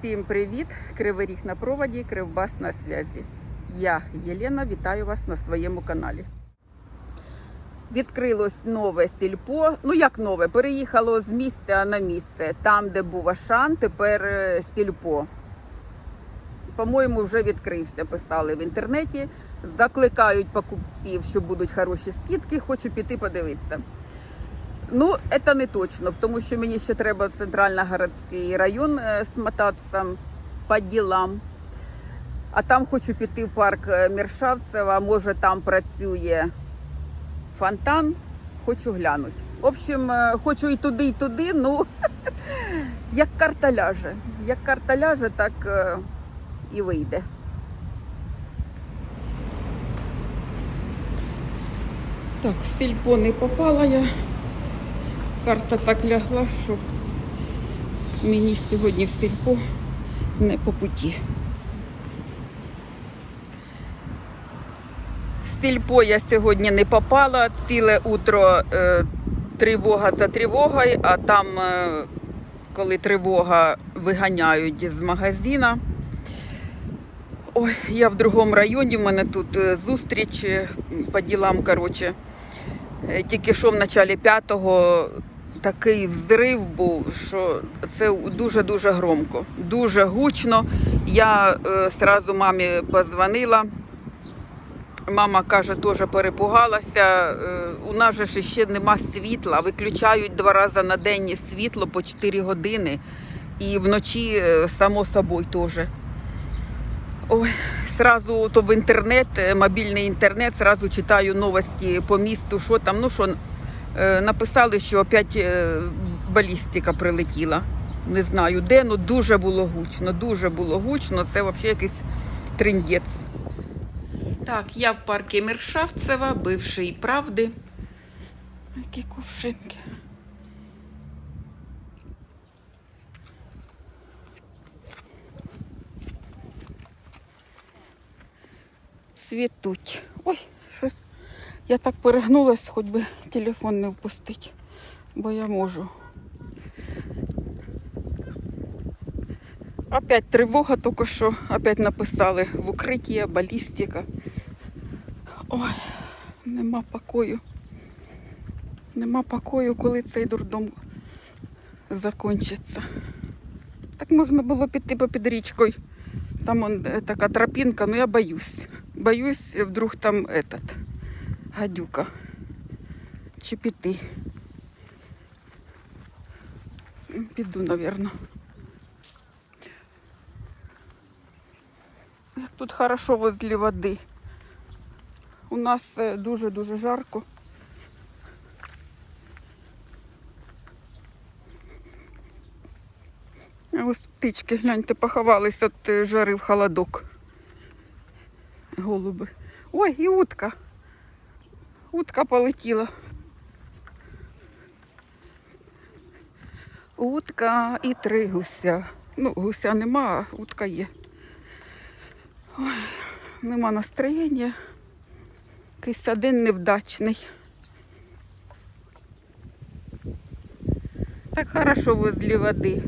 Всім привіт! Кривий ріг на проводі, кривбас на зв'язі. Я Єлена, вітаю вас на своєму каналі. Відкрилось нове сільпо. Ну як нове, переїхало з місця на місце. Там, де був Ашан, тепер е, сільпо. По-моєму, вже відкрився, писали в інтернеті. Закликають покупців, що будуть хороші скидки. Хочу піти подивитися. Ну, це не точно, тому що мені ще треба в центрально-городський район е, смотатися по ділам. А там хочу піти в парк е, Міршавцева, може там працює фонтан, хочу глянути. В общем, е, хочу і туди, і туди, ну як карта ляже. Як карта ляже, так е, і вийде. Так, в сільпо не попала я. Карта так лягла, що мені сьогодні в сільпо не по путі. В сільпо я сьогодні не попала. Ціле утро е, тривога за тривогою, а там, е, коли тривога виганяють з магазина. Ой, я в другому районі, в мене тут е, зустріч е, по ділам, коротше. Е, Тільки що в началі п'ятого такий взрив був, що це дуже-дуже громко, дуже гучно. Я е, мамі позвонила. Мама каже, теж перепугалася. Е, у нас же ще нема світла. Виключають два рази на день світло по 4 години. І вночі, е, само собою, теж. Ой, сразу то в інтернет, е, мобільний інтернет, сразу читаю новості по місту, що там, ну що написали, що опять е, балістика прилетіла. Не знаю де, ну дуже було гучно, дуже було гучно. Це взагалі якийсь триндець. Так, я в парку Міршавцева, бивший правди. Які кувшинки. Цвітуть. Ой, щось. Я так перегнулась, хоч би телефон не впустити, бо я можу. Опять тривога, тільки що опять написали в укритті, балістика. Ой, нема покою. Нема покою, коли цей дурдом закінчиться. Так можна було піти попід річкою. Там он, е, така тропінка, ну я боюсь. Боюсь, вдруг там этот, гадюка. Чи піти. Піду, напевно. Як тут хорошо возле води. У нас е, дуже-дуже жарко. Ось птички, гляньте, поховались від е, жари в холодок. Голуби. Ой, і утка. Утка полетіла. Утка і три гуся. Ну, гуся нема, а утка є. Ой, нема настроєння. Якийсь один невдачний. Так хорошо возле води.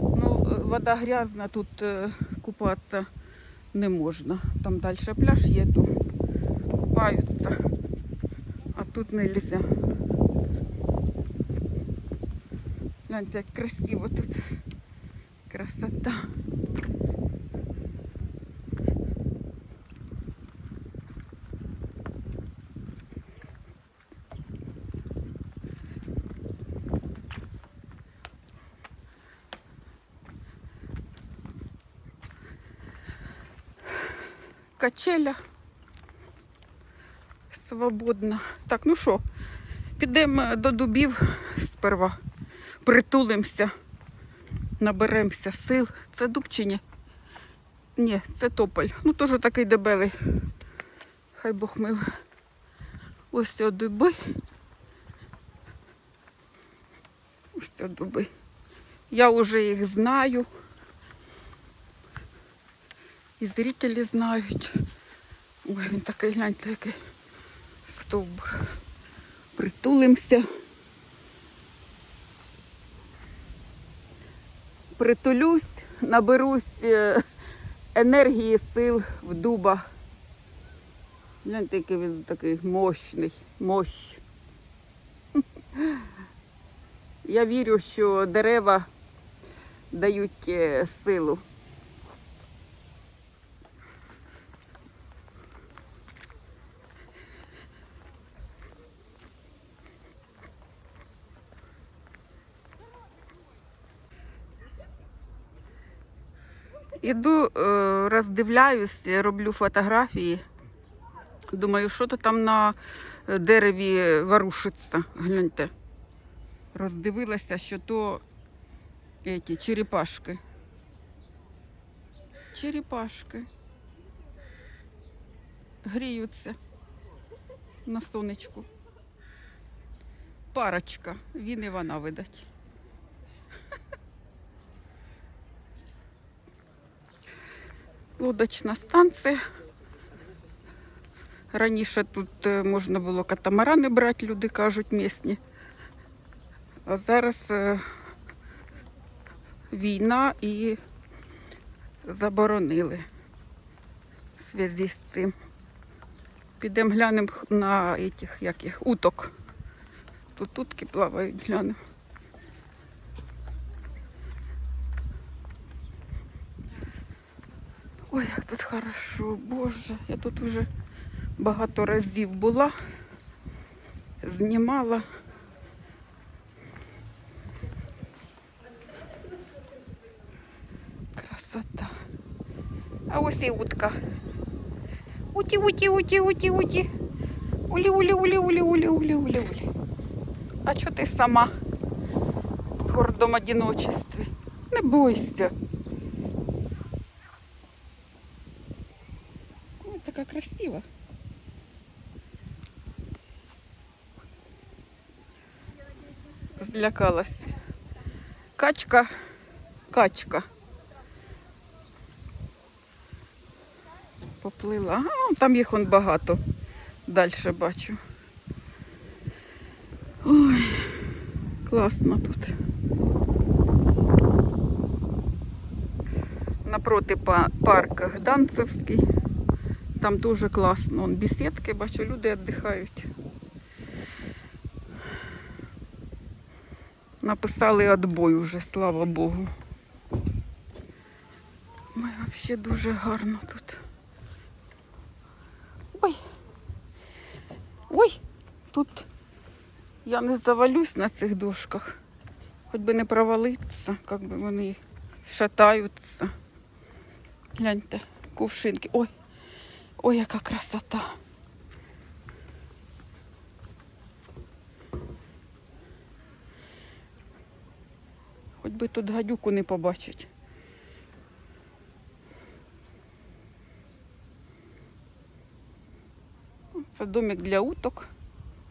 Ну, вода грязна, тут е, купатися не можна. Там далі пляж є, то купаються, тут не можна. Гляньте, як красиво тут. Красота. качеля. Свободна. Так, ну що, підемо до дубів сперва. Притулимося, наберемося сил. Це дуб чи ні? Ні, це тополь. Ну теж такий дебелий. Хай Бог мил. Ось це дуби. Ось це дуби. Я вже їх знаю. І зрителі знають. Ой, він такий, гляньте, який стовбур. Притулимося. Притулюсь. наберусь е, енергії, сил в дуба. Гляньте, який він такий мощний, мощ. Я вірю, що дерева дають е, силу. Іду, е, роздивляюсь, роблю фотографії. Думаю, що то там на е, дереві ворушиться. Гляньте. Роздивилася, що то эти, черепашки. Черепашки. Гріються на сонечку. Парочка, він і вона видать. Лодочна станція. Раніше тут е, можна було катамарани брати, люди кажуть, місні. А зараз е, війна і заборонили в зв'язку з цим. Підемо глянемо на этих, як їх, уток. Тут утки плавають, глянемо. Ой, як тут хорошо, Боже, я тут вже багато разів була, знімала. Красота. А ось і утка. Уті, уті, уті, уті, уті. Улі, улі, улі, улі, улі, улі, улі, улі. А чого ти сама в гордом одиночестві? Не бойся. Ой, така красива. Злякалась. Качка, качка. Поплила. А, там їх он багато. Далі бачу. Ой, класно тут. Напроти па- парк Гданцевський. Там дуже класно. Вон бесідки, бачу, люди віддихають. Написали отбой уже, слава Богу. Ой, взагалі дуже гарно тут. Ой. Ой, тут я не завалюсь на цих дошках. Хоч би не провалитися, як би вони шатаються. Гляньте, кувшинки. Ой, ой, яка красота. Хоч би тут гадюку не побачить. Це домик для уток.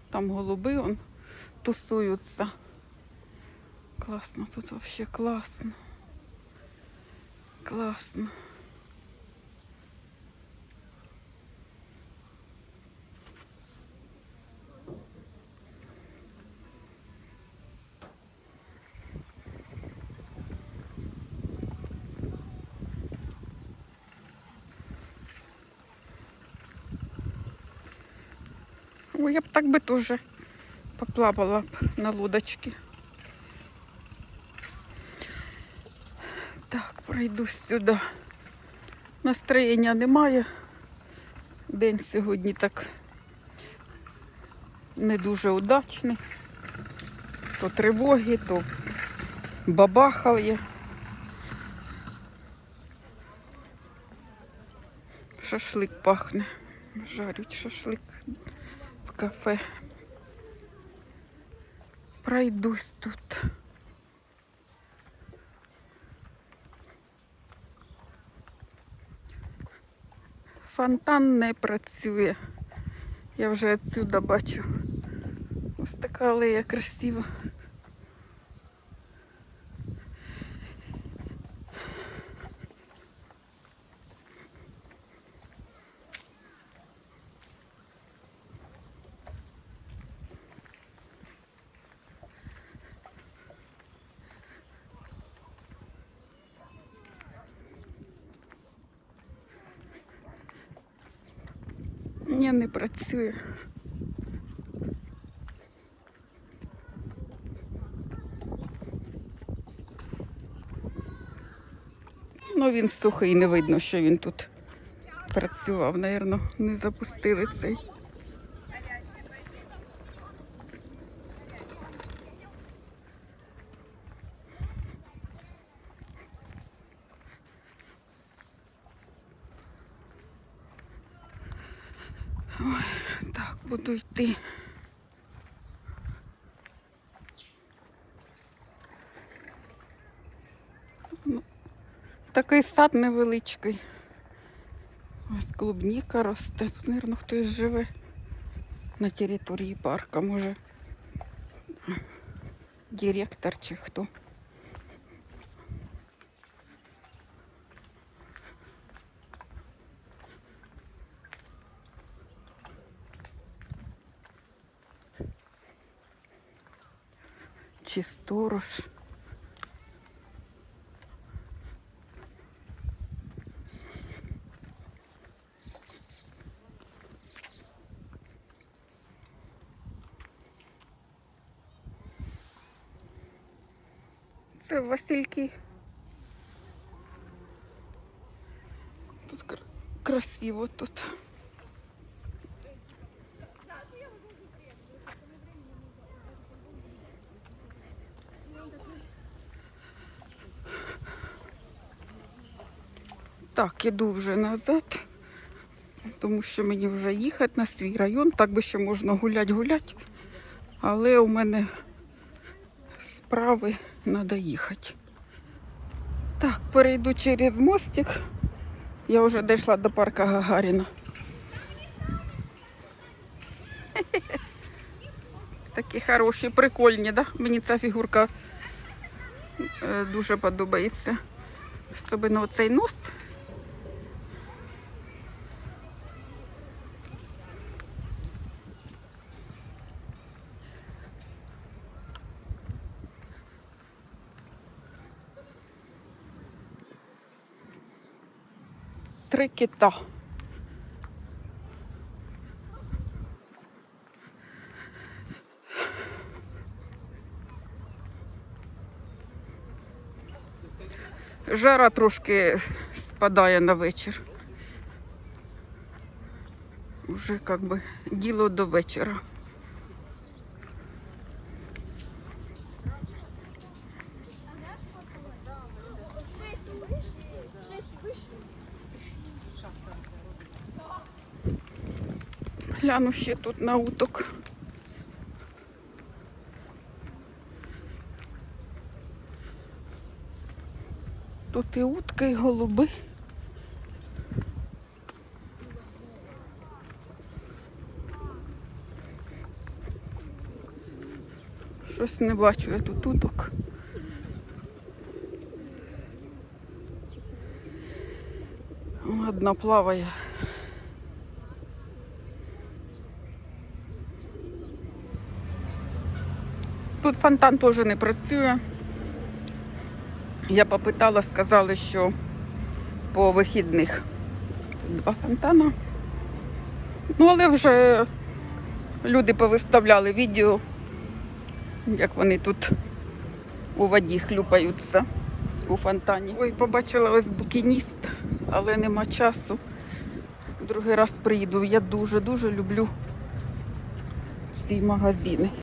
Там голуби он тусуються. Класно, тут взагалі класно. Класно. Ой, я б так би теж поплавала б на лодочці. Так, пройду сюди. Настроєння немає. День сьогодні так не дуже удачний. То тривоги, то бабахає. Шашлик пахне. Жарють шашлик кафе. Пройдусь тут. Фонтан не працює. Я вже відсюди бачу. Ось така алея красива. Ні, не працює. Ну, він сухий, не видно, що він тут працював. Навірно, не запустили цей. Ой, так, буду йти. Ну, Такий сад невеличкий. Ось клубніка росте. Тут, мабуть, хтось живе на території парка, може. Директор чи хто. Чи сторож. Це Васильки. Тут кр- красиво тут. Так, іду вже назад, тому що мені вже їхати на свій район. Так би ще можна гулять-гулять. Але у мене справи треба їхати. Так, перейду через мостик. Я вже дійшла до парка Гагаріна. Такі хороші, прикольні, да? Мені ця фігурка е, дуже подобається. Особливо оцей нос. Три кита. Жара трошки спадає на вечір. Уже как би діло до вечора. Гляну ще тут на уток. Тут і утки, і голуби. Щось не бачу я тут уток. Одна плаває. Тут фонтан теж не працює. Я попитала, сказали, що по вихідних тут два фонтана. Ну, але вже люди повиставляли відео, як вони тут у воді хлюпаються у фонтані. Ой, побачила ось букініст, але нема часу. Другий раз приїду. Я дуже-дуже люблю ці магазини.